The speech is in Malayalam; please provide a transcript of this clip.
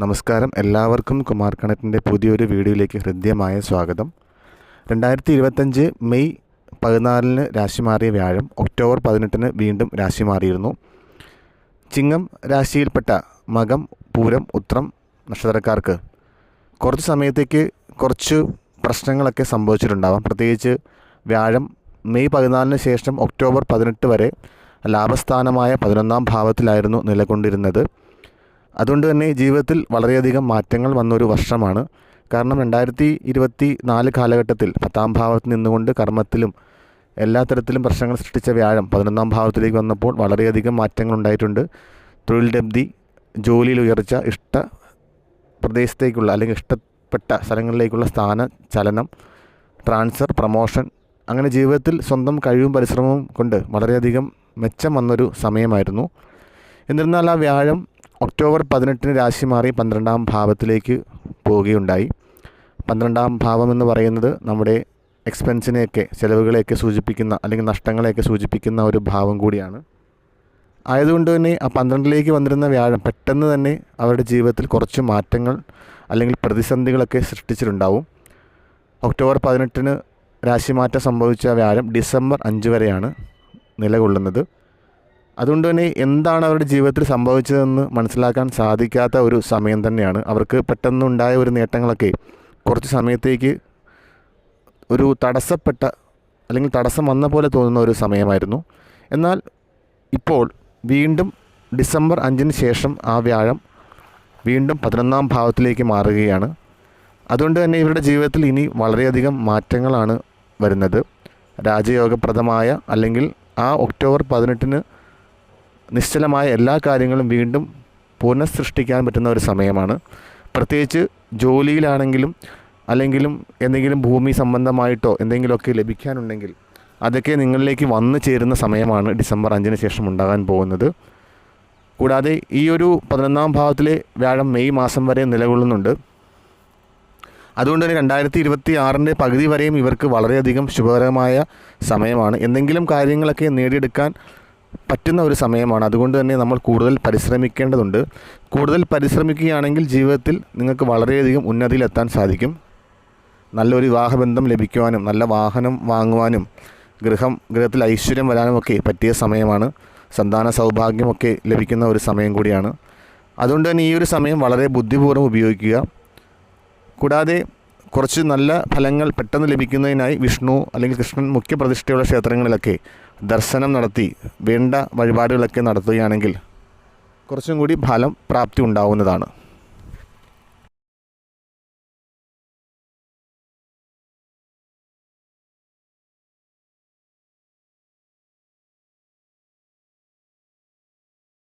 നമസ്കാരം. എല്ലാവർക്കും കുമാർ കണക്റ്റിന്റെ പുതിയൊരു വീഡിയോയിലേക്ക് ഹൃദ്യമായ സ്വാഗതം. രണ്ടായിരത്തി ഇരുപത്തഞ്ച് മെയ് പതിനാലിന് രാശി മാറിയ വ്യാഴം ഒക്ടോബർ പതിനെട്ടിന് വീണ്ടും രാശി മാറിയിരുന്നു ചിങ്ങം രാശിയിൽപ്പെട്ട മകം പൂരം ഉത്രം നക്ഷത്രക്കാർക്ക് കുറച്ച് സമയത്തേക്ക് കുറച്ച് പ്രശ്നങ്ങളൊക്കെ സംഭവിച്ചിട്ടുണ്ടാവാം. പ്രത്യേകിച്ച് വ്യാഴം മെയ് പതിനാലിന് ശേഷം ഒക്ടോബർ പതിനെട്ട് വരെ ലാഭസ്ഥാനമായ പതിനൊന്നാം ഭാവത്തിലായിരുന്നു നിലകൊണ്ടിരുന്നത്. അതുകൊണ്ട് തന്നെ ജീവിതത്തിൽ വളരെയധികം മാറ്റങ്ങൾ വന്നൊരു വർഷമാണ്. കാരണം രണ്ടായിരത്തി ഇരുപത്തി നാല് കാലഘട്ടത്തിൽ പത്താം ഭാവത്തിൽ നിന്നുകൊണ്ട് കർമ്മത്തിലും എല്ലാ തരത്തിലും പ്രശ്നങ്ങൾ സൃഷ്ടിച്ച വ്യാഴം പതിനൊന്നാം ഭാവത്തിലേക്ക് വന്നപ്പോൾ വളരെയധികം മാറ്റങ്ങൾ ഉണ്ടായിട്ടുണ്ട്. തൊഴിൽ ലബ്ധി ജോലിയിൽ ഉയർച്ച ഇഷ്ട പ്രദേശത്തേക്കുള്ള അല്ലെങ്കിൽ ഇഷ്ടപ്പെട്ട സ്ഥലങ്ങളിലേക്കുള്ള സ്ഥാന ചലനം ട്രാൻസ്ഫർ പ്രമോഷൻ അങ്ങനെ ജീവിതത്തിൽ സ്വന്തം കഴിവും പരിശ്രമവും കൊണ്ട് വളരെയധികം മെച്ചം വന്നൊരു സമയമായിരുന്നു. എന്നിരുന്നാൽ ആ വ്യാഴം ഒക്ടോബർ പതിനെട്ടിന് രാശി മാറി പന്ത്രണ്ടാം ഭാവത്തിലേക്ക് പോവുകയുണ്ടായി. പന്ത്രണ്ടാം ഭാവം എന്ന് പറയുന്നത് നമ്മുടെ എക്സ്പെൻസിനെയൊക്കെ ചിലവുകളെയൊക്കെ സൂചിപ്പിക്കുന്ന അല്ലെങ്കിൽ നഷ്ടങ്ങളെയൊക്കെ സൂചിപ്പിക്കുന്ന ഒരു ഭാവം കൂടിയാണ്. ആയതുകൊണ്ട് തന്നെ ആ പന്ത്രണ്ടിലേക്ക് വന്നിരുന്ന വ്യാഴം പെട്ടെന്ന് തന്നെ അവരുടെ ജീവിതത്തിൽ കുറച്ച് മാറ്റങ്ങൾ അല്ലെങ്കിൽ പ്രതിസന്ധികളൊക്കെ സൃഷ്ടിച്ചിട്ടുണ്ടാവും. ഒക്ടോബർ പതിനെട്ടിന് രാശിമാറ്റം സംഭവിച്ച വ്യാഴം ഡിസംബർ അഞ്ച് വരെയാണ് നിലകൊള്ളുന്നത്. അതുകൊണ്ട് തന്നെ എന്താണ് അവരുടെ ജീവിതത്തിൽ സംഭവിച്ചതെന്ന് മനസ്സിലാക്കാൻ സാധിക്കാത്ത ഒരു സമയം തന്നെയാണ്. അവർക്ക് പെട്ടെന്നുണ്ടായ ഒരു നേട്ടങ്ങളൊക്കെ കുറച്ച് സമയത്തേക്ക് ഒരു തടസ്സപ്പെട്ട അല്ലെങ്കിൽ തടസ്സം വന്ന പോലെ തോന്നുന്ന ഒരു സമയമായിരുന്നു. എന്നാൽ ഇപ്പോൾ വീണ്ടും ഡിസംബർ അഞ്ചിന് ശേഷം ആ വ്യാഴം വീണ്ടും പതിനൊന്നാം ഭാവത്തിലേക്ക് മാറുകയാണ്. അതുകൊണ്ട് തന്നെ ഇവരുടെ ജീവിതത്തിൽ ഇനി വളരെയധികം മാറ്റങ്ങളാണ് വരുന്നത്. രാജയോഗപ്രദമായ അല്ലെങ്കിൽ ആ ഒക്ടോബർ പതിനെട്ടിന് നിശ്ചലമായ എല്ലാ കാര്യങ്ങളും വീണ്ടും പുനഃസൃഷ്ടിക്കാൻ പറ്റുന്ന ഒരു സമയമാണ്. പ്രത്യേകിച്ച് ജോലിയിലാണെങ്കിലും അല്ലെങ്കിലും എന്തെങ്കിലും ഭൂമി സംബന്ധമായിട്ടോ എന്തെങ്കിലുമൊക്കെ ലഭിക്കാനുണ്ടെങ്കിൽ അതൊക്കെ നിങ്ങളിലേക്ക് വന്നു ചേരുന്ന സമയമാണ് ഡിസംബർ അഞ്ചിന് ശേഷം ഉണ്ടാകാൻ പോകുന്നത്. കൂടാതെ ഈ ഒരു പതിനൊന്നാം ഭാവത്തിലെ വ്യാഴം മെയ് മാസം വരെ നിലകൊള്ളുന്നുണ്ട്. അതുകൊണ്ട് തന്നെ രണ്ടായിരത്തി ഇരുപത്തി ആറിന്റെ പകുതി വരെയും ഇവർക്ക് വളരെയധികം ശുഭകരമായ സമയമാണ്. എന്തെങ്കിലും കാര്യങ്ങളൊക്കെ നേടിയെടുക്കാൻ പറ്റുന്ന ഒരു സമയമാണ്. അതുകൊണ്ട് തന്നെ നമ്മൾ കൂടുതൽ പരിശ്രമിക്കേണ്ടതുണ്ട്. കൂടുതൽ പരിശ്രമിക്കുകയാണെങ്കിൽ ജീവിതത്തിൽ നിങ്ങൾക്ക് വളരെയധികം ഉന്നതിയിലെത്താൻ സാധിക്കും. നല്ലൊരു വിവാഹബന്ധം ലഭിക്കുവാനും നല്ല വാഹനം വാങ്ങുവാനും ഗൃഹം ഗൃഹത്തിൽ ഐശ്വര്യം വരാനുമൊക്കെ പറ്റിയ സമയമാണ്. സന്താന സൗഭാഗ്യമൊക്കെ ലഭിക്കുന്ന ഒരു സമയം കൂടിയാണ്. അതുകൊണ്ട് തന്നെ ഈ ഒരു സമയം വളരെ ബുദ്ധിപൂർവം ഉപയോഗിക്കുക. കൂടാതെ കുറച്ച് നല്ല ഫലങ്ങൾ പെട്ടെന്ന് ലഭിക്കുന്നതിനായി വിഷ്ണു അല്ലെങ്കിൽ കൃഷ്ണൻ മുഖ്യ പ്രതിഷ്ഠയുള്ള ക്ഷേത്രങ്ങളിലൊക്കെ ദർശനം നടത്തി വേണ്ട വഴിപാടുകളൊക്കെ നടത്തുകയാണെങ്കിൽ കുറച്ചും കൂടി ഫലം പ്രാപ്തി ഉണ്ടാവുന്നതാണ്.